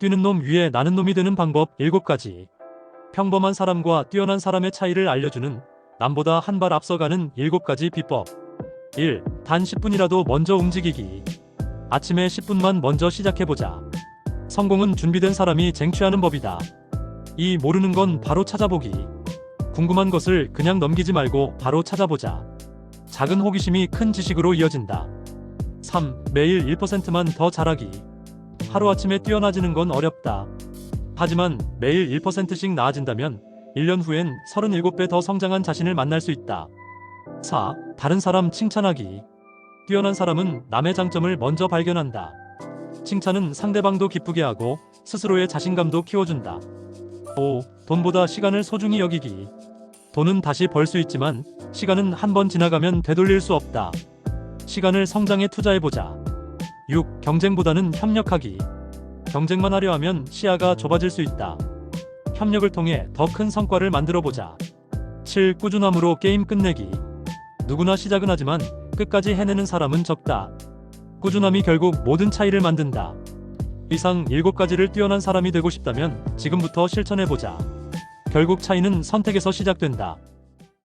뛰는 놈 위에 나는 놈이 되는 방법 7가지. 평범한 사람과 뛰어난 사람의 차이를 알려주는 남보다 한 발 앞서가는 7가지 비법. 1. 단 10분이라도 먼저 움직이기. 아침에 10분만 먼저 시작해보자. 성공은 준비된 사람이 쟁취하는 법이다. 2. 모르는 건 바로 찾아보기. 궁금한 것을 그냥 넘기지 말고 바로 찾아보자. 작은 호기심이 큰 지식으로 이어진다. 3. 매일 1%만 더 잘하기. 하루아침에 뛰어나지는 건 어렵다. 하지만 매일 1%씩 나아진다면 1년 후엔 37배 더 성장한 자신을 만날 수 있다. 4. 다른 사람 칭찬하기. 뛰어난 사람은 남의 장점을 먼저 발견한다. 칭찬은 상대방도 기쁘게 하고 스스로의 자신감도 키워준다. 5. 돈보다 시간을 소중히 여기기. 돈은 다시 벌 수 있지만 시간은 한 번 지나가면 되돌릴 수 없다. 시간을 성장에 투자해보자. 6. 경쟁보다는 협력하기. 경쟁만 하려 하면 시야가 좁아질 수 있다. 협력을 통해 더 큰 성과를 만들어 보자. 7. 꾸준함으로 게임 끝내기. 누구나 시작은 하지만 끝까지 해내는 사람은 적다. 꾸준함이 결국 모든 차이를 만든다. 이상 7가지를 뛰어난 사람이 되고 싶다면 지금부터 실천해 보자. 결국 차이는 선택에서 시작된다.